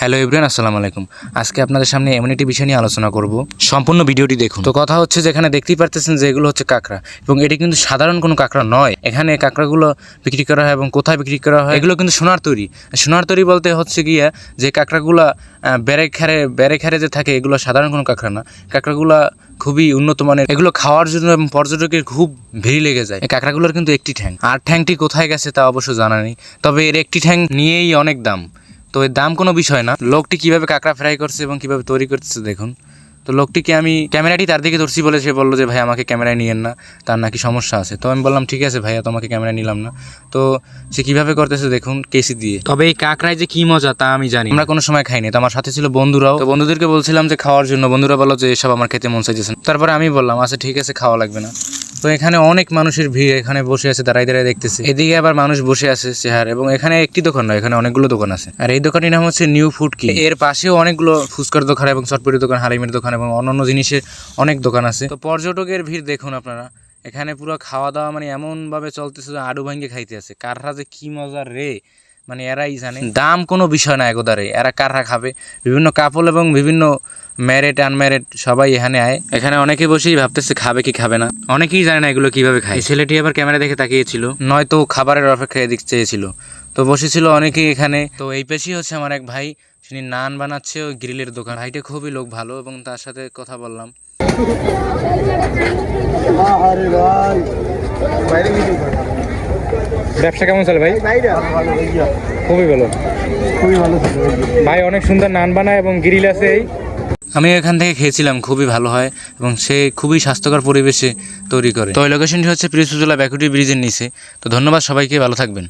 Hello everyone আসসালামু আলাইকুম। আজকে আপনাদের সামনে এমন একটি বিষয় নিয়ে আলোচনা করব। সম্পূর্ণ ভিডিওটি দেখুন। তো কথা হচ্ছে যে এখানে দেখতেই পারতেছেন যে এগুলো হচ্ছে কাঁকড়া এবং এটি কিন্তু সাধারণ কোনো কাঁকড়া নয়। এখানে কাঁকড়াগুলো বিক্রি করা হয় এবং কোথায় বিক্রি করা হয়? এগুলো কিন্তু সোনার তৈরি। সোনার তৈরি বলতে হচ্ছে গিয়া যে কাঁকড়াগুলো ব্যারেক খারে ব্যারেক খারে যে থাকে এগুলো সাধারণ কোনো কাঁকড়া না। কাঁকড়াগুলো খুবই উন্নত মানের। এগুলো খাওয়ার জন্য এবং পর্যটকের খুব ভিড় লেগে যায়। এই কাঁকড়াগুলোর কিন্তু একটি ঠ্যাং। আর ঠ্যাংটি কোথায় গেছে তা অবশ্য জানা নেই। তবে এর একটি ঠ্যাং নিয়েই অনেক দাম। তো এর দাম কোনো বিষয় না। লোকটি কীভাবে কাঁকড়া ফ্রাই করছে এবং কীভাবে তৈরি করতেছে দেখুন। তো লোকটিকে আমি ক্যামেরাটি তার দিকে ধরছি বলে সে বলল যে ভাই আমাকে ক্যামেরায় নিয়েন না। তার নাকি সমস্যা আছে। তো আমি বললাম ঠিক আছে ভাইয়া তোমাকে ক্যামেরা নিলাম না। তো সে কীভাবে করতেছে দেখুন কেসি দিয়ে। তবে এই কাঁকড়ায় যে কি মজা তা আমি জানি আমরা কোনো সময় খাইনি। তো আমার সাথে ছিল বন্ধুরাও। তো বন্ধুদেরকে বলছিলাম যে খাওয়ার জন্য। বন্ধুরা বলল যে এসব আমার খেতে মন চাইছে তারপরে আমি বললাম আচ্ছা ঠিক আছে খাওয়া লাগবে না। তো এখানে অনেক মানুষের ভিড় এখানে বসে আছে দাঁড়াই দাঁড়াই দেখতেছে। এদিকে আবার মানুষ বসে আছে চেহার এবং এখানে একটি দোকান নয়, এখানে অনেকগুলো দোকান আছে। আর এই দোকানটির নাম হচ্ছে নিউ ফুড কি। এর পাশেও অনেকগুলো ফুচকার দোকান এবং চটপটি দোকান হারিমের দোকান এবং অন্যান্য জিনিসের অনেক দোকান আছে। তো পর্যটকের ভিড় দেখুন আপনারা। এখানে পুরো খাওয়া দাওয়া মানে এমন ভাবে চলতেছে যে আডু ভাঙ্গে খাইতে আছে। কাররা যে কি মজার রে! মানে এরাই জানে। দাম কোনো বিষয় না একদারে এরা কারা খাবে? বিভিন্ন কাপল এবং বিভিন্ন ম্যারেড আনম্যারেড সবাই এখানে আয়। এখানে অনেকে বসেই ভাবতেছে খাবে কি খাবে না। অনেকেই জানে না এগুলো কীভাবে খায়। ছেলেটি আবার ক্যামেরা দেখে তাকিয়েছিল। নয়তো খাবারের অপেক্ষা এদিক চেয়েছিল। তো বসেছিল অনেকেই এখানে। তো এই পেশি হচ্ছে আমার এক ভাই। তিনি নান বানাচ্ছে ও গ্রিলের দোকান। ভাইটা খুবই লোক ভালো এবং তার সাথে কথা বললাম। ব্যবসা কেমন চলে ভাই? খুবই ভালো। খুবই ভালো ভাই, অনেক সুন্দর নান বানায় এবং গ্রিল আছে এই। আমি এখান থেকে খেয়েছিলাম, খুবই ভালো হয় এবং সে খুবই স্বাস্থ্যকর পরিবেশে তৈরি করে। তো লোকেশনটি হচ্ছে প্রিসুজলা ব্যাকুটি ব্রিজের নিচে। তো ধন্যবাদ সবাইকে, ভালো থাকবেন।